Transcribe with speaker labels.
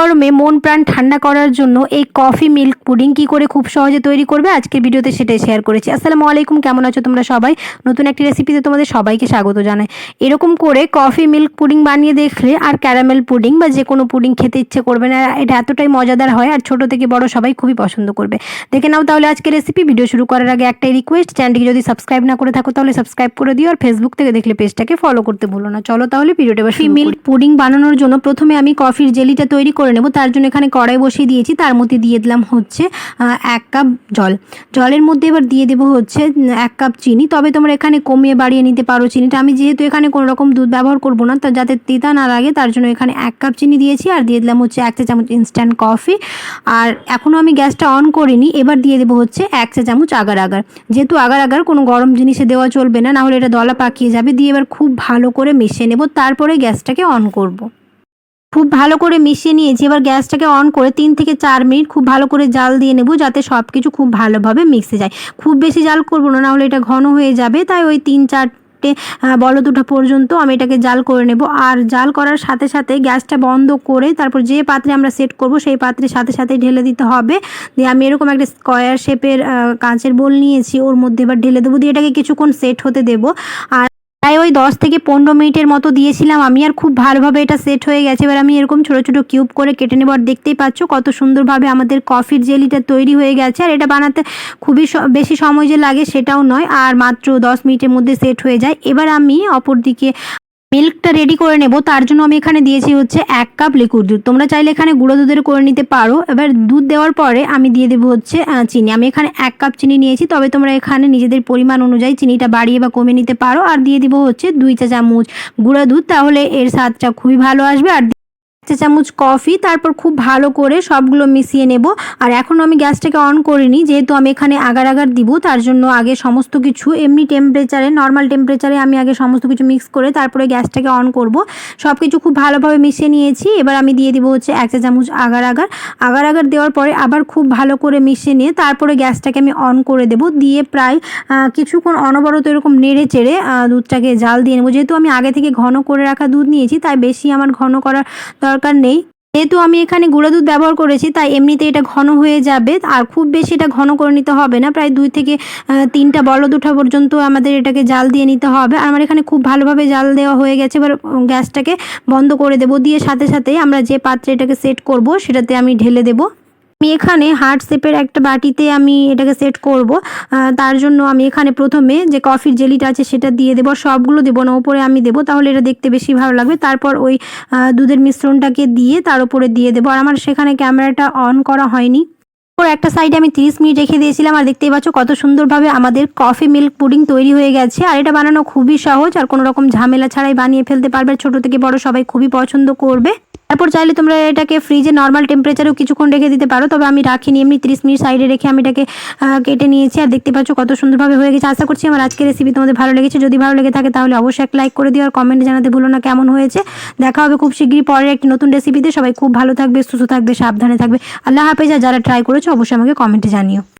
Speaker 1: গরমে মন প্রাণ ঠান্ডা করার জন্য এই কফি মিল্ক পুডিং কি করে খুব সহজে তৈরি করবে? আজকের ভিডিওতে সেটাই শেয়ার করেছি। আসসালামু আলাইকুম কেমন আছো তোমরা সবাই? নতুন একটি রেসিপিতে তোমাদের সবাইকে স্বাগত জানাই। এরকম করে কফি মিল্ক পুডিং বানিয়ে দেখলে আর ক্যারামেল পুডিং বা যে কোনো পুডিং খেতে ইচ্ছে করবে না এটা এতটাই মজাদার হয় আর ছোট থেকে বড় সবাই খুবই পছন্দ করবে। দেখে নাও তাহলে আজকের রেসিপি ভিডিও শুরু করার আগে একটাই রিকোয়েস্ট চ্যানেলটিকে যদি সাবস্ক্রাইব না করে থাকো তাহলে সাবস্ক্রাইব করে দিও আর ফেসবুক থেকে দেখলে পেজটাকে ফলো করতে ভুলো না। চলো তাহলে ভিডিওটা মিল্ক পুডিং বানানোর জন্য প্রথমে আমি কফির জেলিটা তৈরি করে নেব। তার জন্য এখানে কড়াই বসিয়ে দিয়েছি। তার মধ্যে দিয়ে দিলাম হচ্ছে এক কাপ জল। জলের মধ্যে এবার দিয়ে দেবো হচ্ছে এক কাপ চিনি। তবে তোমরা এখানে কমিয়ে বাড়িয়ে নিতে পারো চিনিটা। আমি যেহেতু এখানে কোনো রকম দুধ ব্যবহার করব না, তা যাতে তিতা না লাগে, তার জন্য এখানে এক কাপ চিনি দিয়েছি আর দিয়ে দিলাম হচ্ছে এক চা চামচ ইনস্ট্যান্ট কফি আর এখনও আমি গ্যাসটা অন করিনি। এবার দিয়ে দেবো হচ্ছে এক চা চামচ আগার আগার। যেহেতু আগার আগার কোনো গরম জিনিসে দেওয়া চলবে না নাহলে এটা দলা পাকিয়ে যাবে। দিয়ে এবার খুব ভালো করে মিশিয়ে নেব। তারপরে গ্যাসটাকে অন করব। খুব ভালো করে মিশিয়ে নিয়েছি। এবার গ্যাসটাকে অন করে তিন থেকে চার মিনিট খুব ভালো করে জাল দিয়ে নেব যাতে সব কিছু খুব ভালোভাবে মিক্সে যায়। খুব বেশি জাল করব না নাহলে এটা ঘন হয়ে যাবে। তাই ওই তিন চারটে আহ, বলদ ওঠা পর্যন্ত আমি এটাকে জাল করে নেব। আর জাল করার সাথে সাথে গ্যাসটা বন্ধ করে তারপর যে পাত্রে আমরা সেট করব সেই পাত্রের সাথে সাথে ঢেলে দিতে হবে। দিয়ে আমি এরকম একটা স্কোয়ার শেপের কাঁচের বোল নিয়েছি ওর মধ্যে এবার ঢেলে দেবো। দিয়ে এটাকে কিছুক্ষণ সেট হতে দেবো। আর প্রায় ওই দশ থেকে পনেরো মিনিটের মতো দিয়েছিলাম। আমি আর খুব ভালোভাবে এটা সেট হয়ে গেছে। এবার আমি এরকম ছোটো ছোটো কিউব করে কেটে নেব। আর দেখতেই পাচ্ছ কত সুন্দরভাবে আমাদের কফির জেলিটা তৈরি হয়ে গেছে। আর এটা বানাতে খুবই বেশি সময় যে লাগে সেটাও নয়। আর মাত্র দশ মিনিটের মধ্যে সেট হয়ে যায়। এবার আমি অপর দিকে মিল্কটা রেডি করে নেব, তার জন্য আমি এখানে দিয়েছি হচ্ছে এক কাপ লিকুইড দুধ। তোমরা চাইলে এখানে গুঁড়ো দুধের করে নিতে পারো। এবার দুধ দেওয়ার পরে আমি দিয়ে দেবো হচ্ছে চিনি। আমি এখানে এক কাপ চিনি নিয়েছি, তবে তোমরা এখানে নিজেদের পরিমাণ অনুযায়ী চিনিটা বাড়িয়ে বা কমে নিতে পারো। আর দিয়ে দিব হচ্ছে দুই চা চামচ গুঁড়ো দুধ, তাহলে এর স্বাদটা খুবই ভালো আসবে। আর চা চামচ কফি, তারপর খুব ভালো করে সবগুলো মিশিয়ে নেব। আর এখনও আমি গ্যাসটাকে অন করিনি, যেহেতু আমি এখানে আগার আগার দিব, তার জন্য আগে সমস্ত কিছু এমনি টেম্পারেচারে নর্মাল টেম্পারেচারে আমি আগে সমস্ত কিছু মিক্স করে তারপরে গ্যাসটাকে অন করব। সব কিছু খুব ভালোভাবে মিশিয়ে নিয়েছি। এবার আমি দিয়ে দিব হচ্ছে এক চা চামচ আগার আগার। আগার আগার দেওয়ার পরে আবার খুব ভালো করে মিশিয়ে নিয়ে তারপরে গ্যাসটাকে আমি অন করে দেব। দিয়ে প্রায় কিছুক্ষণ অনবরত এরকম নেড়ে চেড়ে দুধটাকে জাল দিয়ে নেব। যেহেতু আমি আগে থেকে ঘন করে রাখা দুধ নিয়েছি, তাই বেশি আমার ঘন করার দরকার নেই। যেহেতু আমি এখানে গুঁড়া দুধ ব্যবহার করেছি, তাই এমনিতে এটা ঘন হয়ে যাবে। আর খুব বেশি এটা ঘন করে নিতে হবে না। প্রায় দুই থেকে তিনটা বলদ ওঠা পর্যন্ত আমাদের এটাকে জাল দিয়ে নিতে হবে। আর আমার এখানে খুব ভালোভাবে জাল দেওয়া হয়ে গেছে। এবার গ্যাসটাকে বন্ধ করে দেবো। দিয়ে সাথে সাথে আমরা যে পাত্রে এটাকে সেট করব, সেটাতে আমি ঢেলে দেবো। আমি এখানে হার্ট শেপের একটা বাটিতে আমি এটাকে সেট করব। তার জন্য আমি এখানে প্রথমে যে কফির জেলিটা আছে সেটা দিয়ে দেবো, সবগুলো দেবো না, ওপরে আমি দেবো, তাহলে এটা দেখতে বেশি ভালো লাগবে। তারপর ওই দুধের মিশ্রণটাকে দিয়ে তার উপরে দিয়ে দেবো। আর আমার সেখানে ক্যামেরাটা অন করা হয়নি। ওর একটা সাইডে আমি 30 মিনিট রেখে দিয়েছিলাম, আর দেখতেই পাচ্ছ কত সুন্দরভাবে আমাদের কফি মিল্ক পুডিং তৈরি হয়ে গেছে। আর এটা বানানো খুবই সহজ, আর কোনো রকম ঝামেলা ছাড়াই বানিয়ে ফেলতে পারবে। ছোট থেকে বড় সবাই খুবই পছন্দ করবে। তারপর চাইলে তোমরা এটাকে ফ্রিজে নর্মাল টেম্পারেচারেও কিছুক্ষণ রেখে দিতে পারো। তবে আমি রাখিনি, এমনি 30 মিনিট সাইডে রেখে আমি এটাকে কেটে নিয়েছি। আর দেখতে পাচ্ছ কত সুন্দরভাবে হয়ে গেছে। আশা করছি আমার আজকের রেসিপি তোমাদের ভালো লেগেছে। যদি ভালো লেগে থাকে তাহলে অবশ্যই এক লাইক করে দিও আর কমেন্টে জানাতে ভুলো না কেমন হয়েছে। দেখা হবে খুব শীঘ্রই পরের একটি নতুন রেসিপিতে সবাই খুব ভালো থাকবে, সুস্থ থাকবে, সাবধানে থাকবে। আল্লাহ হাফেজ। আর যারা ট্রাই করেছ, অবশ্যই আমাকে কমেন্টে জানিও।